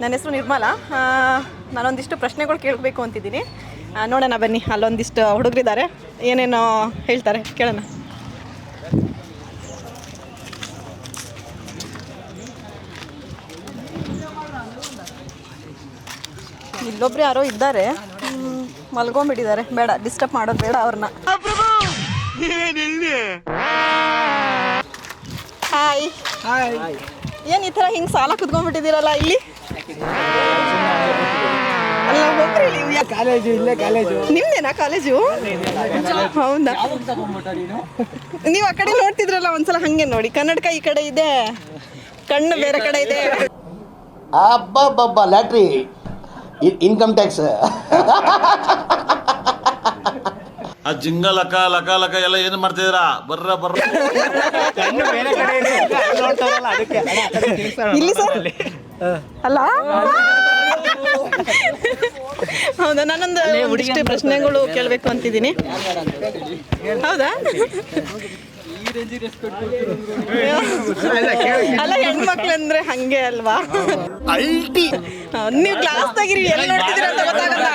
ನನ್ನ ಹೆಸರು ನಿರ್ಮಲಾ. ನಾನೊಂದಿಷ್ಟು ಪ್ರಶ್ನೆಗಳು ಕೇಳಬೇಕು ಅಂತಿದ್ದೀನಿ. ನೋಡೋಣ ಬನ್ನಿ ಅಲ್ಲೊಂದಿಷ್ಟು ಹುಡುಗರಿದ್ದಾರೆ. ಏನೇನೋ ಹೇಳ್ತಾರೆ ಕೇಳೋಣ. ಇಲ್ಲೊಬ್ರು ಯಾರೋ ಇದ್ದಾರೆ. ಮಲ್ಕೊಂಡ್ಬಿಟ್ಟಿದ್ದಾರೆ ಬೇಡ ಡಿಸ್ಟರ್ಬ್ ಮಾಡೋದು ಬೇಡ ಅವ್ರನ್ನ. ಹಾಯ್ ಹಾಯ್ ಏನ್ ಈ ತರ ಹಿಂಗ್ ಸಾಲ ಕುತ್ಕೊಂಡ್ಬಿಟ್ಟಿದ್ದೀರಲ್ಲ ಇಲ್ಲಿ? ಅಲ್ಲ ಒಬ್ರು ಇಲ್ಲಿ ಯಾ- ಕಾಲೇಜು ಇಲ್ಲೇ ಕಾಲೇಜು. ನಿಮ್ದೇನಾ ಕಾಲೇಜು? ಹೌದಾ? ನೀವು ಆ ಕಡೆ ನೋಡ್ತಿದ್ರಲ್ಲ ಒಂದ್ಸಲ ಹಂಗೆ ನೋಡಿ. ಕನ್ನಡಕ ಈ ಕಡೆ ಇದೆ ಕಣ್ಣು ಬೇರೆ ಕಡೆ ಇದೆ. ಅಬ್ಬಬ್ಬಬ್ಬ ಲ್ಯಾಟ್ರಿ ಇನ್ಕಮ್ ಟ್ಯಾಕ್ಸ್ ಆ ಜಿಂಗ ಲಕ ಲಕ ಲಕ ಎಲ್ಲ ಏನು ಮಾಡ್ತಿದ್ರ ಬರ್ರ ಬರ್ರ. ಇಲ್ಲಿ ಸರ್? ಅಲ್ಲ? ಹೌದಾ? ನಾನೊಂದು ಇಷ್ಟು ಪ್ರಶ್ನೆಗಳು ಕೇಳಬೇಕು ಅಂತಿದ್ದೀನಿ. ಹೌದಾ? ಅಲ್ಲ ಹೆಣ್ಮಕ್ಳು ಅಂದ್ರೆ ಹಂಗೆ ಅಲ್ವಾ? ಅಲ್ಟಿ ನೀವು ಕ್ಲಾಸ್ ತೆಗಿರಿ ಎಲ್ಲಿ ನೋಡ್ತಿದ್ದೀರ ಅಂತ ಗೊತ್ತಾಗಲ್ಲ.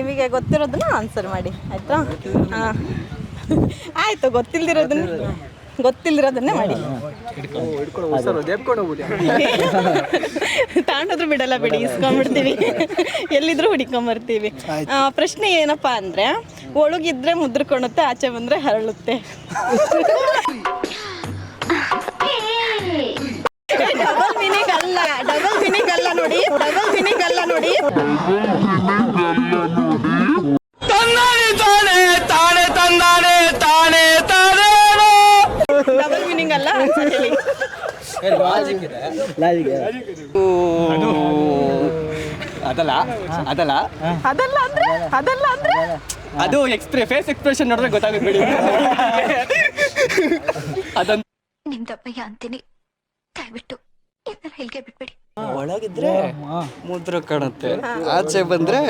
ನಿಮಗೆ ಗೊತ್ತಿರೋದನ್ನ ಆನ್ಸರ್ ಮಾಡಿ ಆಯ್ತಾ? ಆ. ಆಯ್ತು ಗೊತ್ತಿಲ್ದಿರೋದನ್ನ ಗೊತ್ತಿಲ್ದಿರೋದನ್ನೇ ಮಾಡಿ. ತಾಂಡೋದ್ರು ಬಿಡಲ್ಲ ಬಿಡಿ ಇಸ್ಕೊಂಡ್ಬಿಡ್ತೀವಿ. ಎಲ್ಲಿದ್ರು ಹುಡಿಕೊಂಬರ್ತೀವಿ. ಪ್ರಶ್ನೆ ಏನಪ್ಪಾ ಅಂದ್ರೆ ಒಳಗಿದ್ರೆ ಮುದ್ರಕೊಳುತ್ತೆ ಆಚೆ ಬಂದ್ರೆ ಹರಳುತ್ತೆ. ಡಬಲ್ ಮೀನಿಂಗ್ ಅಲ್ಲ ಡಬಲ್ ಮೀನಿಂಗ್ ಅಲ್ಲ ನೋಡಿ. ಡಬಲ್ ಮೀನಿಂಗ್ ಅಲ್ಲ ನೋಡಿ ಡಬಲ್ ಮೀನಿಂಗ್ ಅಲ್ಲ answer ಹೇಳಿ ಅದಲ್ಲ? ಅದಲ್ಲ? ಅದಲ್ಲ ಅಂದ್ರೆ? ಅದಲ್ಲ ಅಂದ್ರೆ? ಅದು ಎಕ್ಸ್ಪ್ರೆ ಫೇಸ್ ಎಕ್ಸ್ಪ್ರೆಷನ್ ನೋಡಿದ್ರೆ ಗೊತ್ತಾಗುತ್ತೆ ಬಿಡಿ. ಅದಂತ ನಿಮ್ದಪ್ಪಯ್ಯ ಅಂತೀನಿ. ದಯವಿಟ್ಟು ಇದನ್ನ ಹೇಳಿಕೆ ಬಿಟ್ಬಿಡಿ. ಒಳಗಿದ್ರೆ ಮುದ್ರ ಕಾಣುತ್ತೆ. ಆಚೆ ಬಂದ್ರೆ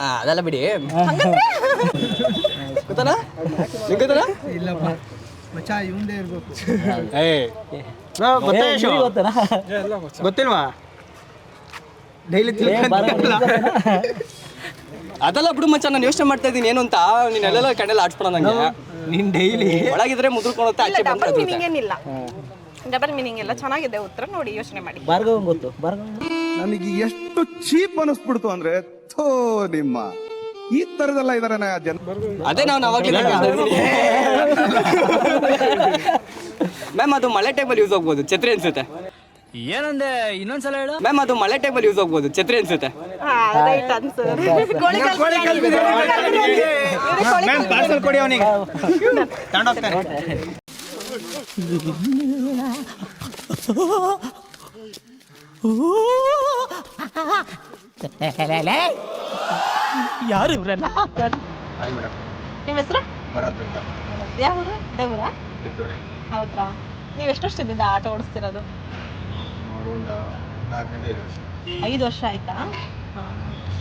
ಆ, ಅದೆಲ್ಲ ಬಿಡಿ. ಗೊತ್ತಲ್ಲ? ಗೊತ್ತಲ್ಲ? ಇಲ್ಲಪ್ಪ. ಮಚ್ಚ ಇವಂದೇ ಇರ್ಬೇಕು. ಏ ಗೊತ್ತಿಲ್ವಾ? ಡೈಲಿ ಅದೆಲ್ಲ ಬಿಡು ಮಚ್ಚ ನಾನು ಯೋಚನೆ ಮಾಡ್ತಾ ಇದ್ದೀನಿ. ಏನು ಅಂತ? ನೀನ್ ಎಲ್ಲೆಲ್ಲ ಕಣ್ಣೆಲ್ಲ ಆಡ್ಸ್ಕೊಳ ನಂಗೆ ನೀನ್ ಡೈಲಿ ಒಳಗಿದ್ರೆ ಮುದ್ರಕೊಳುತ್ತೆ ಆಚೆ ಡಬಲ್ ಮೀನಿಂಗ್ ಏನಿಲ್ಲ. ಡಬಲ್ ಮೀನಿಂಗ್ ಎಲ್ಲ ಚೆನ್ನಾಗಿದೆ ಉತ್ತರ ನೋಡಿ ಯೋಚನೆ ಮಾಡಿ. ನನಗೆ ಎಷ್ಟು ಚೀಪ್ ಅನಿಸ್ಬಿಡ್ತು ಅಂದ್ರೆ ಥೋ ನಿಮ್ಮ. ಈ ತರದೆಲ್ಲ ಇದಾರೆ ಜನ ಅದೇ ನಾವು ಅವಾಗಲೇ ಮ್ಯಾಮ್ ಅದು ಮಳೆ ಟೈಮಲ್ಲಿ ಯೂಸ್ ಆಗ್ಬೋದು. ಛತ್ರಿ ಅನ್ಸುತ್ತೆ. ಏನಂದೆ? ಇನ್ನೊಂದ್ಸಲ ಹೇಳು. ಮ್ಯಾಮ್ ಅದು ಮಳೆ ಟೈಮಲ್ಲಿ ಯೂಸ್ ಆಗ್ಬೋದು. ಛತ್ರಿ ಅನ್ಸುತ್ತೆ. ಪಾರ್ಸಲ್ ಕೊಡಿ ಅವನಿಗೆ. ತಗೊಂಡೋಗ್ತಾನೆ ಯಾರು ಇವರೆಲ್ಲ? ನಿಮ್ಮ ಹೆಸರು? ಯಾವ ಊರು? ದೇವರ ಹೌದಾ ನೀವು ಎಷ್ಟು ವರ್ಷದಿಂದ ಆಟೋ ಓಡಿಸ್ತಿರೋದು? ಐದು ವರ್ಷ. ಆಯ್ತಾ?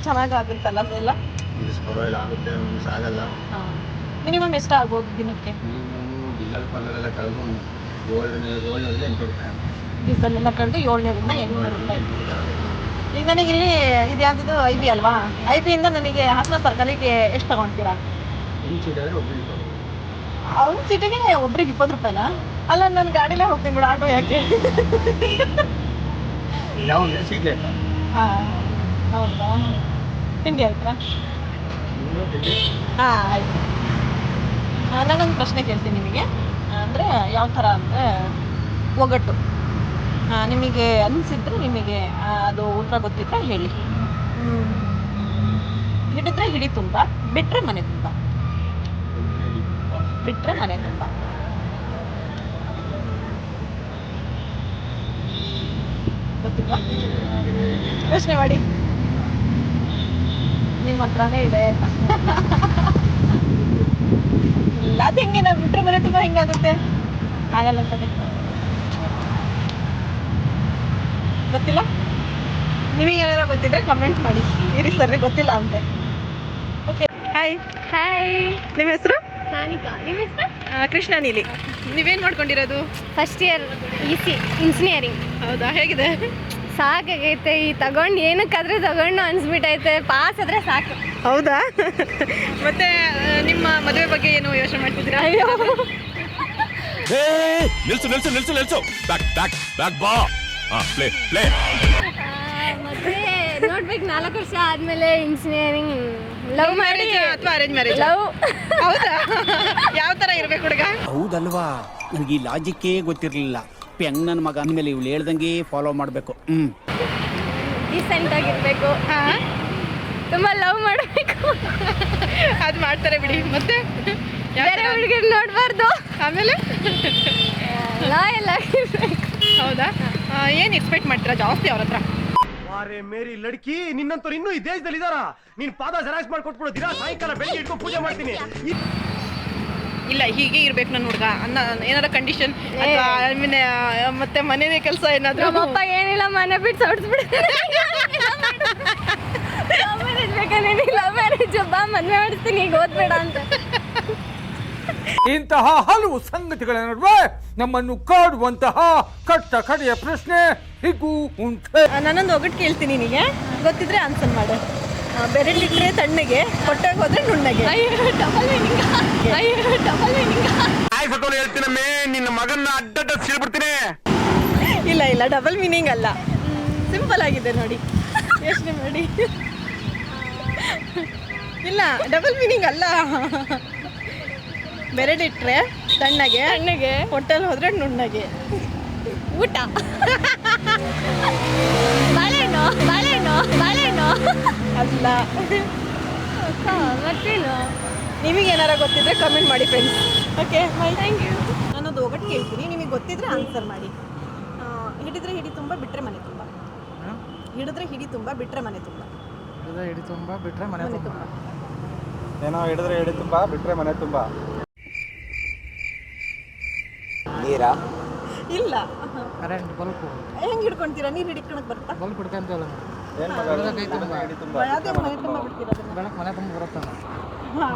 ಚೆನ್ನಾಗಾಗುತ್ತಲ್ಲ ಅದೆಲ್ಲ? ಮಿನಿಮಮ್ ಎಷ್ಟು ಆಗ್ಬೋದು ದಿನಕ್ಕೆ? ಡೀಸೆಲ್ ಎಲ್ಲ ಕಳೆದು ಏಳ್ನೂರಿಂದ ಎಂಟುನೂರು ರೂಪಾಯಿ. ಈಗ ನನಗೆ ಇಲ್ಲಿ ಇದು ಯಾವ್ದು ಐ ಬಿ ಅಲ್ವಾ? ಐ ಇಂದ ನನಗೆ ಹಾಸನ ಸರ್ಕಲಿಗೆ ಎಷ್ಟು ತಗೊಂತೀರಾ? ಅವ್ನ ಸೀಟಿಗೆ ಒಬ್ರಿಗೆ ಇಪ್ಪತ್ತು ರೂಪಾಯಿನಾ? ಅಲ್ಲ ನಾನು ಗಾಡಿಲೇ ಹೋಗ್ತೀನಿ ಬಿಡು ಆಟೋ ಯಾಕೆ? ಹಾ ಹೌದಾ? ತಿಂಡಿ ಆಯ್ತಾ? ಹಾಂ ಆಯ್ತು. ನಾನೊಂದು ಪ್ರಶ್ನೆ ಕೇಳ್ತೀನಿ ನಿಮಗೆ. ಅಂದರೆ ಯಾವ ಥರ ಅಂದರೆ ಒಗಟು. ಆ, ನಿಮಗೆ ಅನಿಸಿದ್ರೆ ನಿಮಗೆ ಅದು ಉತ್ತರ ಗೊತ್ತಿದ್ರೆ ಹೇಳಿ. ಹಿಡಿದ್ರೆ ಹಿಡಿ ತುಂಬ, ಬಿಟ್ರೆ ಮನೆ ತುಂಬ. ಬಿಟ್ರೆ ಮನೆ ತುಂಬ. ಗೊತ್ತಿಲ್ವಾ? ಯೋಚನೆ ಮಾಡಿ. ನಿಮ್ಮ ಹತ್ರನೇ ಇದೆ. ಅದು ಹೆಂಗೆ ಬಿಟ್ರೆ ಮನೆ ತುಂಬ ಹೆಂಗಾಗುತ್ತೆ? ಆಗಲ್ಲ ಅಂತಾನೆ ಗೊತ್ತಿಲ್ಲ? ನಿಮಗೆ ಏನಾರ ಗೊತ್ತಿದ್ರೆ ಕಮೆಂಟ್ ಮಾಡಿ. ಇರಿ ಸರಿ ಗೊತ್ತಿಲ್ಲ ಅಂತೆ. ಓಕೆ ಹಾಯ್ ಹಾಯ್ ನಿಮ್ಮ ಹೆಸರು? ನಿಮ್ಮ ಹೆಸರು? ಕೃಷ್ಣ ನೀಲಿ. ನೀವೇನು ಮಾಡ್ಕೊಂಡಿರೋದು first year E C engineering ಹೌದಾ? ಹೇಗಿದೆ? ಸಾಕಾಗೈತೆ. ಈ ತಗೊಂಡು ಏನಕ್ಕಾದ್ರೆ ತಗೊಂಡು ಅನ್ಸ್ಬಿಟ್ಟೈತೆ ಪಾಸ್ ಆದ್ರೆ ಸಾಕು. ಹೌದಾ? ಮತ್ತೆ ನಿಮ್ಮ ಮದುವೆ ಬಗ್ಗೆ ಏನು ಯೋಚನೆ ಮಾಡ್ತಿದ್ದೀರಾ? ಅಯ್ಯೋ. ನಿಲ್ಸು ನಿಲ್ಸು ನಿಲ್ಸು ನಿಲ್ಸು. ಬ್ಯಾಕ್ ಬ್ಯಾಕ್ ಬ್ಯಾಕ್ ಬಾ. ಪ್ಲೇ ಪ್ಲೇ ಮತ್ತೆ ನೋಡ್ಬೇಕು ನಾಲ್ಕು ವರ್ಷ ಆದ್ಮೇಲೆ ಇಂಜಿನಿಯರಿಂಗ್ ಲವ್ ಮ್ಯಾರೇಜ್ ಅಥವಾ ಅರೇಂಜ್ ಮ್ಯಾರೇಜ್ ಲವ್ ಹೌದಾ? ಯಾವ ತರ ಇರ್ಬೇಕು ಹುಡುಗ? ಹೌದಲ್ವಾ? ನನಗೆ ಈ ಲಾಜಿಕ್ಕೇ ಗೊತ್ತಿರಲಿಲ್ಲ. ಪೆಂಗ್ ನನ್ನ ಮಗ ಅಂದಮೇಲೆ ಇವಳು ಹೇಳ್ದಂಗೆ ಫಾಲೋ ಮಾಡಬೇಕು. ಹ್ಞೂ ಡೀಸೆಂಟ್ ಆಗಿರ್ಬೇಕು. ತುಂಬಾ ಲವ್ ಮಾಡಬೇಕು. ಅದು ಮಾಡ್ತಾರೆ ಬಿಡಿ. ಮತ್ತೆ? ಯಾವ ಬೇರೆ ತರ? ಹುಡುಗಿರ್ ನೋಡ್ಬಾರ್ದು. ಆಮೇಲೆ? ಲಾಯಲ್ ಆಗಿರ್ಬೇಕು. ಹೌದಾ? ಏನ್ ಎಕ್ಸ್ಪೆಕ್ಟ್ ಮಾಡ್ತೀರಾ? ಜಾಸ್ತಿ ಅವ್ರ ಹತ್ರ. ಅರೆ ಮೇರಿ ಲಡ್ಕಿ ನಿನ್ನಂತವ್ರು ಇನ್ನೂ ಈ ದೇಶದಲ್ಲಿ ಇದಾರ? ನೀನ್ ಪಾದ ಜೆರಾಕ್ಸ್ ಮಾಡ್ಕೊಟ್ಬಿಡು ದಿನ ಸಾಯಂಕಾಲ ಬೆಳಿಗ್ಗೆ ಇಟ್ಕೊಂಡು ಪೂಜೆ ಮಾಡ್ತೀನಿ. ಇಲ್ಲ ಹೀಗೆ ಇರ್ಬೇಕು ನನ್ನ ಹುಡುಗ. ಅನ್ನ ಏನಾರ ಕಂಡೀಷನ್ ಮತ್ತೆ ಮನೇದೇ ಕೆಲಸ ಏನಾದ್ರು? ಅಪ್ಪ ಏನಿಲ್ಲ ಮನೆ ಬಿಟ್ಟು ಲವ್ ಮ್ಯಾರೇಜ್ ಬಾ ಮದ್ವೆ ಮಾಡಿಸ್ತೀನಿ ಈಗ ಓದ್ಬೇಡ ಅಂತ. ಇಂತಹ ಹಲವು ಸಂಗತಿಗಳ ನಡುವೆ ನಮ್ಮನ್ನು ಕಾಡುವಂತಹ ಕಟ್ಟ ಕಡೆಯ ಪ್ರಶ್ನೆ ಹೀಗೂ ಉಂಟು. ನಾನೊಂದು ಒಗಟ್ ಕೇಳ್ತೀನಿ ನಿನಗೆ. ಗೊತ್ತಿದ್ರೆ ಆನ್ಸರ್ ಮಾಡು. ಬೆರಳಿಟ್ರೆ ತಣ್ಣಗೆ ಹೊಟ್ಟೆಗೆ ಹೋದ್ರೆ ನುಣ್ಣಗೆ. ಅಯ್ಯೋ ಡಬಲ್ ಮೀನಿಂಗ್ ಅಯ್ಯೋ ಡಬಲ್ ಮೀನಿಂಗ್ ಹೇಳ್ತೀನಮ್ಮೇ ನಿನ್ನ ಮಗನ್ನ ಅಡ್ಡಡ್ಡ ಸೀಳ್ಬಿಡ್ತೀನಿ. ಇಲ್ಲ ಇಲ್ಲ ಡಬಲ್ ಮೀನಿಂಗ್ ಅಲ್ಲ. ಸಿಂಪಲ್ ಆಗಿದೆ ನೋಡಿ. ಯೋಚನೆ ಮಾಡಿ. ಇಲ್ಲ ಡಬಲ್ ಮೀನಿಂಗ್ ಅಲ್ಲ. ಬೆರಳಿಟ್ರೆ ತಣ್ಣಗೆ ತಣ್ಣಗೆ. ಹೊಟ್ಟೆಲ್ ಹೋದ್ರೆ ನುಣ್ಣಗೆ. ಊಟ. ಬಾಳೆಹಣ್ಣು ಬಾಳೆಹಣ್ಣು ಬಾಳೆಹಣ್ಣು. ಅಲ್ಲ. ಮತ್ತೇನು? ನಿಮಗೆ ಏನಾರ ಗೊತ್ತಿದ್ರೆ ಕಮೆಂಟ್ ಮಾಡಿ ಫ್ರೆಂಡ್ಸ್ ಓಕೆ ಥ್ಯಾಂಕ್ ಯು ನಾನೊಂದು ಒಗಟ್ಟು ಕೇಳ್ತೀನಿ. ನಿಮಗೆ ಗೊತ್ತಿದ್ರೆ ಆನ್ಸರ್ ಮಾಡಿ. ಹಿಡಿದ್ರೆ ಹಿಡಿ ತುಂಬ ಬಿಟ್ಟರೆ ಮನೆ ತುಂಬ. ಹಿಡಿದ್ರೆ ಹಿಡಿ ತುಂಬ ಬಿಟ್ಟರೆ ಮನೆ ತುಂಬ. ಹಿಡಿದ್ರೆ ಹಿಡಿ ತುಂಬ ಬಿಟ್ಟರೆ ಮನೆ ಮನೆ ತುಂಬ. ಏನೋ ಹಿಡಿದ್ರೆ ಹಿಡಿ ತುಂಬ ಬಿಟ್ಟರೆ ಮನೆ ತುಂಬಾ. ನೀರಾ? ಇಲ್ಲ. ಕರೆಂಟ್ ಬಲ್ಪ್ ಹೆಂಗೆ. ಹಿಡ್ಕೊಂತೀರಾ? ನೀರು ಹಿಡ್ಕೊಳಕ್ ಬರುತ್ತಾ ಬಲ್ಪ್ ಹಿಡ್ಕಂತೇವಲ್ಲ ಅದೇ ಮನೆ ತುಂಬ ಬಿಡ್ತೀರಾ ಅದನ್ನ? ಬೆಳಕ್ ಮನೆ ತುಂಬ ಬರುತ್ತಲ್ಲ ಹಾಂ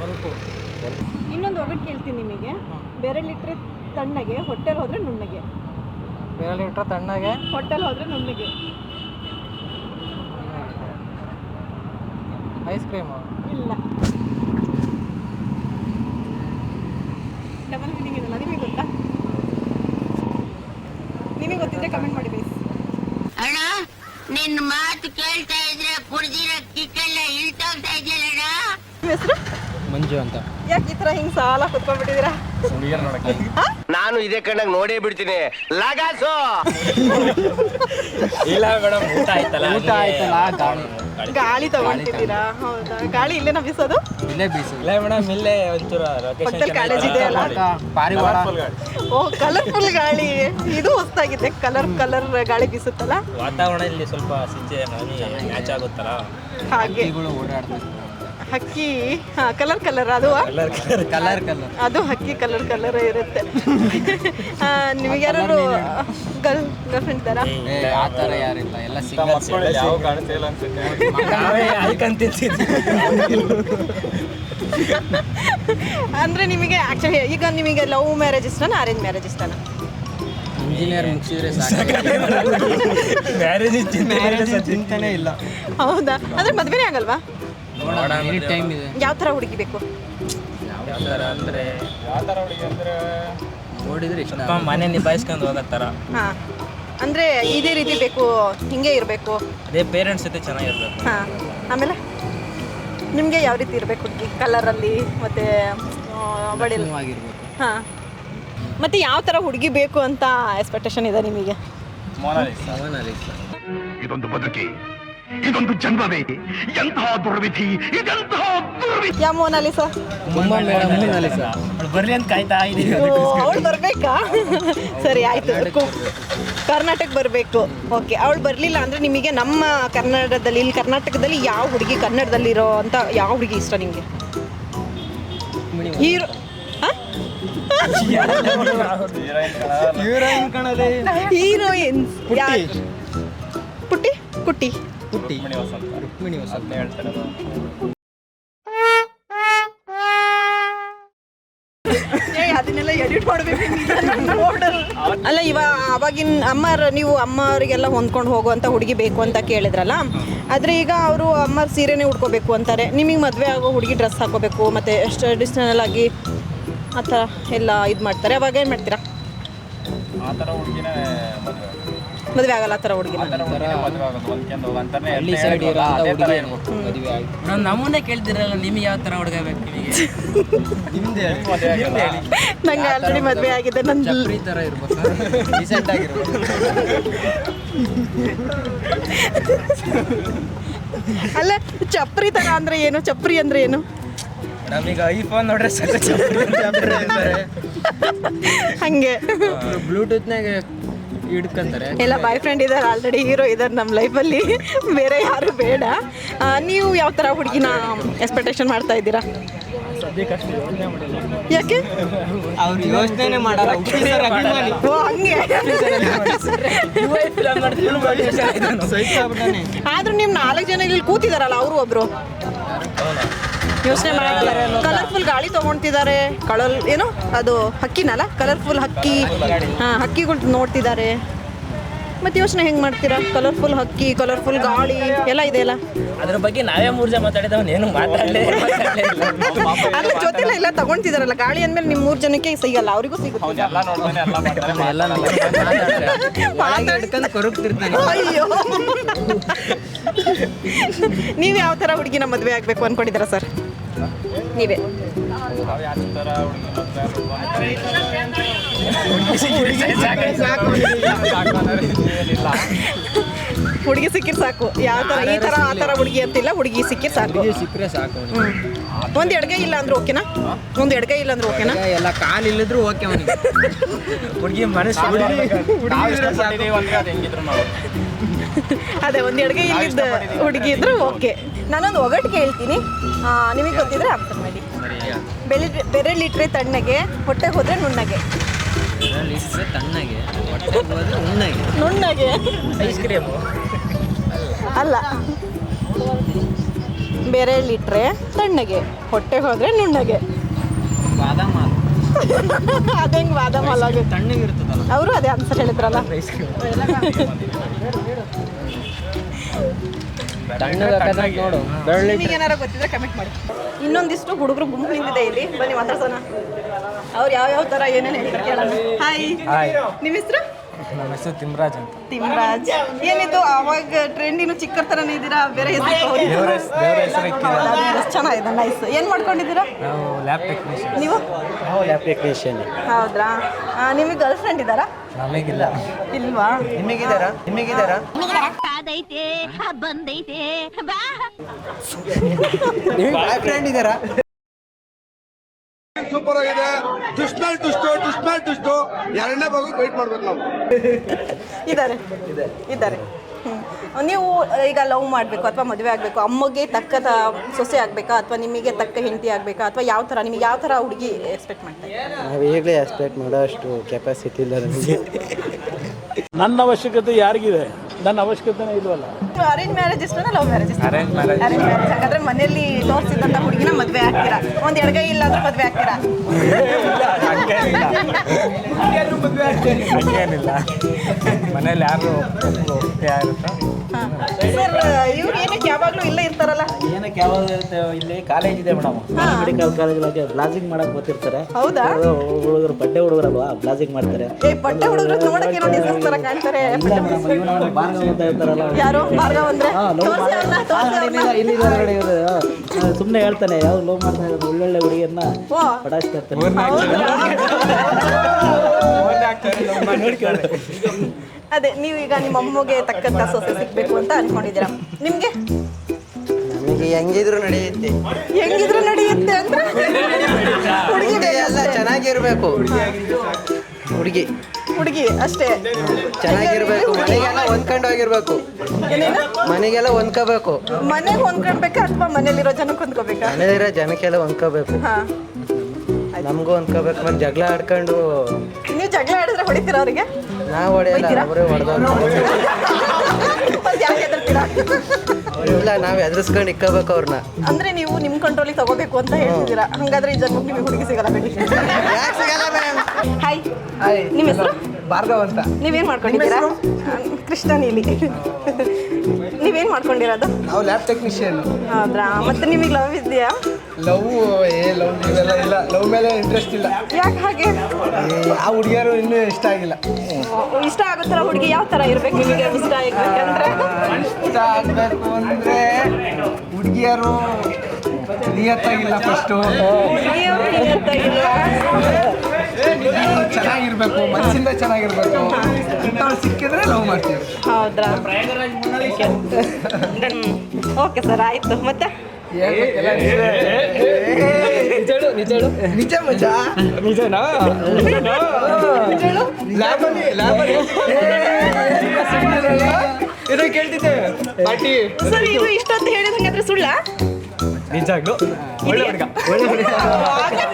ಬಲ್ಪು ಇನ್ನೊಂದು ಒಗಟ್ ಕೇಳ್ತೀನಿ ನಿಮಗೆ. ಬೆರಳಿಟ್ರೆ ತಣ್ಣಗೆ ಹೊಟ್ಟೆಲ್ ಹೋದ್ರೆ ನುಣ್ಣಗೆ. ಬೇರೆ ಇಟ್ಟರೆ ತಣ್ಣಗೆ? ಹೊಟ್ಟೆಲ್ ಹೋದ್ರೆ ನುಣ್ಣಗೆ. Ice cream? ಇಲ್ಲ. ಡಬಲ್ ಮೀನಿಂಗ್ ಇದಲ್ಲ ನಿಮಗೆ ಗೊತ್ತಾ? ನಿಮಗೆ ಗೊತ್ತಿದ್ರೆ ಕಮೆಂಟ್ ಮಾಡಿ ಬೇಸ್ ಅಣ್ಣ ನಿನ್ ಮಾತು ಕೇಳ್ತಾ ಇದ್ರೆ ಕುಡ್ದಿರೋ ಕಿಕ್ಕೆಲ್ಲ ಇಳ್ತೋಗ್ತಾ ಇದೆಯಲ್ಲ ನಿಮ್ಮ ಹೆಸರು? ಮಂಜು ಅಂತ. ಯಾಕೆ ಈ ಥರ ಹಿಂಗೆ ಸಾಲ ಕುತ್ಕೊಂಡ್ಬಿಟ್ಟಿದ್ದೀರಾ? ನಾನು ಇದೇ ಕಣ್ಣಾಗ ನೋಡೇ ಬಿಡ್ತೀನಿ. ಲಗಾಸು! ಇಲ್ಲ ಮೇಡಮ್ ಊಟ ಆಯ್ತಲ್ಲ ಊಟ ಆಯ್ತಲ್ಲ ಗಾಳಿ ಗಾಳಿ. ತಗೊಂಡಿದ್ದೀರಾ? ಹೌದಾ? ಗಾಳಿ ಇಲ್ಲೇ ಬೀಸೋದು? ಇಲ್ಲೇ ಬೀಸು ಇಲ್ಲ ಮೇಡಮ್ ಇಲ್ಲೇ ಒಂಚೂರು ಪಕ್ಕದಲ್ಲಿ ಕಾಲೇಜ್ ಇದೆ ಅಲ್ಲ? ಪಾರಿವಾಳ. ಓ ಕಲರ್ಫುಲ್ ಗಾಳಿ. ಇದು ಹೊಸ್ತಾಗಿದೆ ಕಲರ್ ಕಲರ್ ಗಾಳಿ ಬೀಸುತ್ತಲ್ಲ? ವಾತಾವರಣ ಇಲ್ಲಿ ಸ್ವಲ್ಪ ಸಿಂಚೆ ಮ್ಯಾಚ್ ಆಗುತ್ತಲ್ಲ? ಹಾಗೆ. ಓಡಾಡ್ತಾರೆ ಹಕ್ಕಿ ಹಾ ಕಲರ್ ಕಲರ್ ಅದು ಕಲರ್ ಕಲರ್ ಅದು ಹಕ್ಕಿ ಕಲರ್ ಕಲರ್ ಇರುತ್ತೆ. ನಿಮಗೆ ಯಾರು ಗರ್ಲ್ ಗರ್ಲ್ ಫ್ರೆಂಡ್ ಇದ್ದಾರಾ? ಆ ಥರ ಯಾರಿಲ್ಲ. ಎಲ್ಲ ಅಂದ್ರೆ ನಿಮಗೆ ಆಕ್ಚುಲಿ ಈಗ ನಿಮಗೆ ಲವ್ ಮ್ಯಾರೇಜ್ ಇಷ್ಟನಾ ಅರೇಂಜ್ ಮ್ಯಾರೇಜ್ ಇಷ್ಟನಾ? ಇಂಜಿನಿಯರ್ ಮುಗಿಸಿದ್ರೆ ಮ್ಯಾರೇಜ್ ಚಿಂತನೆ ಇಲ್ಲ. ಹೌದಾ? ಅಂದ್ರೆ ಮದ್ವೆನೇ ಆಗಲ್ವಾ? ನೋಡೋಣ ಟೈಮ್ ಇದೆ. ಯಾವ ಥರ ಹುಡುಗಿ ಬೇಕು? ಯಾವ ಥರ ಅಂದರೆ ನೋಡಿದ್ರೆ ಇಷ್ಟ ಮನೆ ನಿಭಾಯಿಸ್ಕೊಂಡು ಹೋಗೋ ಥರ. ಹಾ. ಅಂದ್ರೆ ಇದೇ ರೀತಿ ಬೇಕು ಹಿಂಗೆ ಇರಬೇಕು? ಅದೇ ಪೇರೆಂಟ್ಸ್ ಜೊತೆ ಚೆನ್ನಾಗಿರ್ಬೇಕು ಹಾಂ. ಆಮೇಲೆ? ನಿಮಗೆ ಯಾವ ರೀತಿ ಇರಬೇಕು ಹುಡುಗಿ? ಕಲರಲ್ಲಿ ಮತ್ತೆ ಬಡಿಲ್ ಆಗಿರ್ಬೇಕು ಹಾ. ಮತ್ತೆ ಯಾವ ಥರ ಹುಡುಗಿ ಬೇಕು ಅಂತ ಎಕ್ಸ್ಪೆಕ್ಟೇಷನ್ ಇದೆ ನಿಮಗೆ? ಇದೊಂದು ಬದುಕಿ. ಇದೊಂದು ಜನ್ಮವೇ. ಎಂತಹ ದುರ್ವಿಧಿ ಇದೆಂತಹ ದುರ್ವಿಧಿ. ಯಾವ ಮೋನಾಲಿಸಾ ತುಂಬಾ ಮೇಡಮ್. ಅವ್ಳು ಬರ್ಲಿ ಅಂತ ಕಾಯ್ತಾ ಇದೀವಿ ಅವಳು ಬರಬೇಕಾ? ಸರಿ ಆಯ್ತು. ಕರ್ನಾಟಕ ಬರಬೇಕು. ಓಕೆ ಅವಳು ಬರಲಿಲ್ಲ ಅಂದರೆ ನಿಮಗೆ ನಮ್ಮ ಕನ್ನಡದಲ್ಲಿ ಇಲ್ಲಿ ಕರ್ನಾಟಕದಲ್ಲಿ ಯಾವ ಹುಡುಗಿ ಕನ್ನಡದಲ್ಲಿರೋ ಅಂತ ಯಾವ ಹುಡುಗಿ ಇಷ್ಟ ನಿಮಗೆ? ಹೀರೋ ಹೀರೋಯಿನ್ ಹೀರೋಯಿನ್ಸ್ ಪುಟ್ಟಿ? ಕುಟ್ಟಿ. ಪುಟ್ಟಿ. ರುಕ್ಮಿಣಿ ವಸಂತ ಅದನ್ನೆಲ್ಲ ಎಡಿಟ್ ಮಾಡಬೇಕು ಅಲ್ಲ ಇವ ಅವಾಗಿನ ಅಮ್ಮರ್ ನೀವು ಅಮ್ಮವರಿಗೆಲ್ಲ ಹೊಂದ್ಕೊಂಡು ಹೋಗುವಂತ ಹುಡುಗಿ ಬೇಕು ಅಂತ ಕೇಳಿದ್ರಲ್ಲ? ಆದ್ರೆ ಈಗ ಅವರು ಅಮ್ಮರ್ ಸೀರೆನೇ ಉಟ್ಕೋಬೇಕು ಅಂತಾರೆ. ನಿಮಗೆ ಮದುವೆ ಆಗೋ ಹುಡುಗಿ ಡ್ರೆಸ್ ಹಾಕೋಬೇಕು ಮತ್ತೆ ಟ್ರೆಡಿಷ್ನಲ್ ಆಗಿ ಆ ಥರ ಎಲ್ಲ ಇದು ಮಾಡ್ತಾರೆ. ಅವಾಗ ಏನು ಮಾಡ್ತೀರಾ? ಮದುವೆ ಆಗಲ್ಲ ಆ ಥರ ಹುಡುಗಿನ. ಹಳ್ಳಿ ಸೈಡ್ ಹುಡುಗಿ ಮದುವೆ ಆಗಿ ನಮ್ಮನ್ನೇ ಕೇಳ್ತಿರಲ್ಲ ನಿಮ್ಗೆ ಯಾವ ತರ ಹುಡುಗ ಬೇಕು ನಿಮಗೆ? ನಂಗೆ ಆಲ್ರೆಡಿ ಮದುವೆ ಆಗಿದೆ ನನ್ನ ಈ ಥರ ಇರ್ಬೇಕು ರೀಸೆಂಟ್ ಆಗಿರ್ಬೇಕು ಅಲ್ಲ ಚಪ್ರಿ ತರ ಅಂದ್ರೆ ಏನು? ಚಪ್ರಿ ಅಂದ್ರೆ ಏನು? ನಮೀಗ ಐಫೋನ್ ನೋಡ್ರೆ ಹಂಗೆ. ಬ್ಲೂಟೂತ್ನಾಗ ಹಿಡ್ಕೊಂತಾರೆ. ಎಲ್ಲ ಬಾಯ್ ಫ್ರೆಂಡ್ ಇದ್ದಾರೆ ಆಲ್ರೆಡಿ ಹೀರೋ ಇದ್ದಾರೆ ನಮ್ಮ ಲೈಫಲ್ಲಿ ಬೇರೆ ಯಾರು ಬೇಡ. ಆ, ನೀವು ಯಾವ ಥರ ಹುಡುಗಿನ ಎಕ್ಸ್ಪೆಕ್ಟೇಷನ್ ಮಾಡ್ತಾ ಇದ್ದೀರಾ? ಯಾಕೆ? ಅವ್ರು ಯೋಚನೆ ಮಾಡಲ್ಲ ಅಭಿಮಾನಿ. ಓ ಹಂಗೆ. ಆದ್ರೂ ನಿಮ್ ನಾಲ್ಕು ಜನ ಇಲ್ಲಿ ಕೂತಿದಾರಲ್ಲ ಅವರು ಒಬ್ರು. ಯೋಚನೆ ಮಾಡಲ್ಲ ಕಲರ್ಫುಲ್ ಗಾಳಿ ತಗೊಂತಿದ್ದಾರೆ ಕಳಲ್ ಏನು ಅದು ಹಕ್ಕಿನಲ್ಲ ಕಲರ್ಫುಲ್ ಹಕ್ಕಿ ಹಾ ಹಕ್ಕಿಗಳು ನೋಡ್ತಿದ್ದಾರೆ. ಮತ್ತೆ ಯೋಚನೆ ಹೆಂಗ್ ಮಾಡ್ತೀರಾ? ಕಲರ್ಫುಲ್ ಹಕ್ಕಿ ಕಲರ್ಫುಲ್ ಗಾಳಿ ಎಲ್ಲ ಇದೆಯಲ್ಲ? ಅದ್ರ ಬಗ್ಗೆ ನಾವೇ ಮೂರ್ ಜನ ಮಾತಾಡಿದವನ್ ಏನು ಮಾತಾಡಲೇ ಅಲ್ಲ ಜೊತೆಲ್ಲ ಎಲ್ಲ ತಗೊಂಡಿದಾರಲ್ಲ ಗಾಳಿ ಅಂದ್ಮೇಲೆ ನಿಮ್ ಮೂರ್ ಜನಕ್ಕೆ ಸಿಗಲ್ಲ ಅವರಿಗೂ ಸಿಗುತ್ತೆ. ಕೊರಗ್ತಿರ್ತಾನೆ ಅಯ್ಯೋ. ನೀವು ಯಾವ ಥರ ಹುಡುಗಿನ ಮದುವೆ ಆಗಬೇಕು ಅನ್ಕೊಂಡಿದ್ದೀರಾ ಸರ್ ನೀವೇ. ಹುಡುಗಿ ಸಿಕ್ಕಿರ್ ಸಾಕು. ಯಾವ ತರ ಈ ತರ ಆ ತರ ಹುಡುಗಿ ಅಂತಿಲ್ಲ ಹುಡುಗಿ ಸಿಕ್ಕಿರ್ ಸಾಕು. ಸಿಕ್ಕರೆ ಸಾಕು ಒಂದ್ ಎಡಗೈ ಇಲ್ಲ ಅಂದ್ರೆ ಓಕೆನಾ? ಒಂದು ಎಡಗೈ ಇಲ್ಲ ಅಂದ್ರೆ ಓಕೆನಾ? ಎಲ್ಲ ಕಾಲ್ ಇಲ್ಲದ್ರು ಓಕೆ ಅವನಿಗೆ. ಹುಡುಗಿ ಮನಸ್ಸು ಅದೇ ಒಂದ್ ಎಡಗೈ ಇಲ್ಲಿದ್ದ ಹುಡುಗಿ ಇದ್ರೆ ಓಕೆ. ನಾನೊಂದು ಒಗಟ್ ಕೇಳ್ತೀನಿ. ನಿಮಗೆ ಗೊತ್ತಿದ್ರೆ ಮಾಡಿ ಬೆಲೆ ಬೆರಳಿಟ್ರೆ ತಣ್ಣಗೆ ಹೊಟ್ಟೆ ಹೋದ್ರೆ ನುಣ್ಣಗೆ. ತಣ್ಣಗೆ ಹೊಟ್ಟೆ ಹೋದ್ರೆ ಉಣ್ಣಗೆ ನುಣ್ಣಗೆ. ಐಸ್ ಕ್ರೀಮ್ ಅಲ್ಲ. ಬೆರಳಿಟ್ರೆ ತಣ್ಣಗೆ ಹೊಟ್ಟೆ ಹೋದ್ರೆ ನುಣ್ಣಗೆ. ಬಾದಾಮ ಅದಂಗೆ ಬಾದಾಮ ಅಲ್ಲಾಗೆ ತಣ್ಣಗಿರ್ತದಲ್ಲ ಅವರು ಅದೇ ಆನ್ಸರ್ ಹೇಳಿದ್ರಲ್ಲ. ತಣ್ಣಗೆ ನೋಡು. ನಿಮಗೆ ಏನಾರ ಗೊತ್ತಿದ್ರೆ ಕಮೆಂಟ್ ಮಾಡಿ. ಇನ್ನೊಂದಿಷ್ಟು ಹುಡುಗರು ಗುಂಪು ನಿಂತಿದೆ ಇಲ್ಲಿ. ಬನ್ನಿ ಮಾತಾಡ್ಸೋಣ. ಅವ್ರು ಯಾವ ಯಾವ ತರ ಏನೇನು ಹೇಳ್ತಾರೆ ಕೇಳೋಣ. ಹಾಯ್ ನಿಮ್ಮ ಹೆಸರು? ನಮ್ಮ ಹೆಸರು ತಿಮ್ರಾಜ್ ಅಂತ. ತಿಮ್ರಾಜ್. ಏನಿದು ಅವಾಗ ಟ್ರೆಂಡಿನ ಚಿಕ್ಕರ್ ಥರನೇ ಇದ್ದೀರಾ? ಬೇರೆ ಹೆಸರು ಚೆನ್ನಾಗಿದೆ ನೈಸ್ ಏನು ಮಾಡ್ಕೊಂಡಿದ್ದೀರಾ? ನಾವು ಲ್ಯಾಬ್ ಟೆಕ್ನಿಷಿಯನ್ ನೀವು? ಲ್ಯಾಬ್ ಟೆಕ್ನಿಷಿಯನ್ ಹೌದ್ರಾ? ನಿಮಗೆ ಗರ್ಲ್ ಫ್ರೆಂಡ್ ಇದ್ದಾರಾ? ನಮಗಿಲ್ಲ. ಇಲ್ವಾ? ನಿಮಗಿದಾರ? ನಿಮಗಿದಾರ? ಅದೈತೆ ಬಂದೈತೆ. ಬಾ. ಬಾಯ್ ಫ್ರೆಂಡ್ ಇದಾರ? ಸೂಪರ್ ಆಗಿದೆ. ದುಷ್ಮೇಲ್ ಟುಸ್ಟು ದುಷ್ಮೇಲ್ ಟುಸ್ಟು. ಎರಡನೇ ಭಾಗಕ್ಕೆ ವೇಟ್ ಮಾಡ್ಬೇಕು ನಾವು. ಇದ್ದಾರೆ ಇದ್ದಾರೆ. ನೀವು ಈಗ ಲವ್ ಮಾಡಬೇಕು ಅಥವಾ ಮದುವೆ ಆಗಬೇಕು ಅಮ್ಮಗೆ ತಕ್ಕ ಸೊಸೆ ಆಗಬೇಕಾ ಅಥವಾ ನಿಮಗೆ ತಕ್ಕ ಹೆಂಡತಿ ಆಗಬೇಕಾ ಅಥವಾ ಯಾವ ಥರ ನಿಮಗೆ ಯಾವ ಥರ ಹುಡುಗಿ ಎಕ್ಸ್ಪೆಕ್ಟ್ ಮಾಡ್ತಾರೆ? ನಾವು ಈಗಲೇ ಎಕ್ಸ್ಪೆಕ್ಟ್ ಮಾಡೋ ಅಷ್ಟು ಕೆಪಾಸಿಟಿ ಇಲ್ಲ ನನಗೆ ನನ್ನ ಅವಶ್ಯಕತೆ ಯಾರಿಗಿದೆ? ನನ್ನ ಅವಶ್ಯಕತೆನೇ ಇಲ್ವಲ್ಲ. ಅರೇಂಜ್ ಮ್ಯಾರೇಜ್ ಇಷ್ಟನಾ ಲವ್ ಮ್ಯಾರೇಜ್ ಇಷ್ಟ Arrange marriage. ಅರೇಂಜ್ ಮ್ಯಾರೇಜ್ ಹಾಗಾದ್ರೆ ಮನೆಯಲ್ಲಿ ತೋರಿಸಿದಂತ ಹುಡುಗಿನ ಮದ್ವೆ ಆಗ್ತೀರಾ? ಒಂದ್ ಎಡಗೈ ಇಲ್ಲ ಅಂದ್ರೆ ಮದುವೆ ಆಗ್ತೀರಾ? ಹಂಗೇನಿಲ್ಲ. ಮನೇಲಿ ಯಾರು ಸರ್ ಇವ್ರು ಏನಕ್ಕೆ ಯಾವಾಗಲೂ ಇಲ್ಲೇ ಇರ್ತಾರಲ್ಲ? ಏನಕ್ಕೆ ಯಾವಾಗ ಇಲ್ಲಿ ಕಾಲೇಜ್ ಇದೆ ಮೇಡಮ್. ಮೆಡಿಕಲ್ ಕಾಲೇಜ್ ಬ್ಲಾಸಿಂಗ್ ಮಾಡಕ್ ಗೊತ್ತಿರ್ತಾರೆ. ಹೌದಾ? ಹುಡುಗರು ಬಡ್ಡೆ ಹುಡುಗರಲ್ವಾ ಬ್ಲಾಸಿಂಗ್ ಮಾಡ್ತಾರೆ. ಏ ಪಟ್ಟೆ ಹುಡುಗರು ನೋಡಕ್ಕೆ ಏನೋ ಡಿಸೈನ್ ತರ ಕಾಣ್ತಾರೆ. ಯಾರು? ಸುಮ್ಮನೆ ಹೇಳ್ತಾನೆ ಯಾವ ಲೋ ಮಾಡ್ತಾ ಇರೋದು ಒಳ್ಳೊಳ್ಳೆ ಹುಡುಗಿಯನ್ನ ಓ. ಪಟಾಯಿಸ್ತಾ ಇರ್ತಾನೆ. ಅದೇ ನೀವು ಈಗ ನಿಮ್ಮ ಅಮ್ಮಗೆ ತಕ್ಕಂತ ಸೊಸೆ ಸಿಗ್ಬೇಕು ಅಂತ ಅನ್ಕೊಂಡಿದ್ದೀರಾ? ನಿಮ್ಗೆ? ನಿಮಗೆ ಹೆಂಗಿದ್ರು ನಡೆಯುತ್ತೆ. ಹೆಂಗಿದ್ರು ನಡೆಯುತ್ತೆ ಅಂದ್ರೆ ಹುಡುಗಿ ಎಲ್ಲ ಚೆನ್ನಾಗಿರ್ಬೇಕು. ಹುಡುಗಿ. ಹುಡುಗಿ ಅಷ್ಟೇ. ಚೆನ್ನಾಗಿರ್ಬೇಕು. ಮನೆಗೆಲ್ಲ ಹೊಂದ್ಕೊಂಡು ಹೋಗಿರ್ಬೇಕು ಏನೇನು? ಮನೆಗೆಲ್ಲ ಹೊಂದ್ಕೋಬೇಕು. ಮನೆಗೆ ಹೊಂದ್ಕೊಳ್ಬೇಕಾ ಅಥವಾ ಮನೇಲಿರೋ ಜನಕ್ಕೆ ಹೊಂದ್ಕೋಬೇಕಾ ಮನೇಲಿರೋ ಜನಕ್ಕೆಲ್ಲ ಹೊಂದ್ಕೋಬೇಕು. ಹಾ. ನಮಗೂ ಹೊಂದ್ಕೋಬೇಕು. ಮತ್ತೆ ಜಗಳ ಆಡ್ಕೊಂಡು. ನೀವು ಜಗಳ ಆಡಿದ್ರೆ ಹೊಡಿತೀರ ಅವರಿಗೆ? ನಾವು ಹೊಡೆಯಲ್ಲ ಅವರೇ ಹೊಡೆದವ್ರು. ಇಲ್ಲ ನಾವು ಎದುರಿಸ್ಕೊಂಡು ಇಕ್ಕಬೇಕು ಅವ್ರನ್ನ ಅಂದ್ರೆ ನೀವು ನಿಮ್ ಕಂಟ್ರೋಲಿಗೆ ತಗೋಬೇಕು ಅಂತ ಹೇಳ್ತಿದ್ದೀರಾ. ಹಂಗಾದ್ರೆ ಈ ಜನ್ಮಕ್ಕೆ ನಿಮಗೆ ಹುಡುಗಿ ಸಿಗಲ್ಲ ಬಿಡಿ. ಹಾಯ್ ನಿಮ್ಮ ಹೆಸರು? ಭಾರ್ಗವ್ ಅಂತ. ನೀವೇನ್ ಮಾಡ್ಕೊಂಡಿದ್ದೀರಾ? ಕೃಷ್ಣ ನೀಲಿ. ನೀವೇನ್ ಮಾಡ್ಕೊಂಡಿರೋದು? ನಾವು ಲ್ಯಾಬ್ ಟೆಕ್ನಿಷಿಯನ್. ಹೌದ್ರಾ? ಮತ್ತೆ ನಿಮಗೆ ಲವ್ ಇದೆಯಾ? ಲವ್ ಏ ಲವ್ ಇವೆಲ್ಲ ಇಲ್ಲ. ಲವ್ ಮೇಲೆ ಇಂಟ್ರೆಸ್ಟ್ ಇಲ್ಲ. ಯಾಕೆ ಹಾಗೆ? ಆ ಹುಡುಗಿಯರು ಇನ್ನೂ ಇಷ್ಟ ಆಗಿಲ್ಲ. ಇಷ್ಟ ಆಗೋ ಥರ ಹುಡುಗಿ? ಯಾವ ಥರ ಇರ್ಬೇಕು ನಿಮಗೆ ಇಷ್ಟ ಆಗ್ಬೇಕಂದ್ರೆ ಇಷ್ಟ ಆಗಬೇಕು ಅಂದರೆ ಹುಡುಗಿಯರು ನಿಯತ್ತಾಗಿಲ್ಲ ಫಸ್ಟು ನಿಯತ್ತಾಗಿಲ್ಲ. ಚೆನ್ನಾಗಿರ್ಬೇಕು ಮನಸ್ಸಿಂದ ಚೆನ್ನಾಗಿರ್ಬೇಕು. ಅಂಥವ್ರು ಸಿಕ್ಕಿದ್ರೆ ಲವ್ ಮಾಡ್ತೀವಿ. ಹೌದ್ರಾ? ಓಕೆ ಸರ್ ಆಯ್ತು. ಮತ್ತೆ? ನಿಜ ಮಜಾ ನಿಜನಾ ಲ್ಯಾಬಲ್ಲಿ ಲ್ಯಾಬಲ್ಲಿ ಇದು ಕೇಳ್ತಿದ್ದೆ ಸರ್ ಇದು ಹೇಳಿದಂಗಾದ್ರೆ ಸುಳ್ಳ ನಿಜಾಗ್ಲು ಒಳ್ಳೆ ಹುಡುಗ ಒಳ್ಳೆ ಹುಡುಗ ಹಾಗಾದ್ರೆ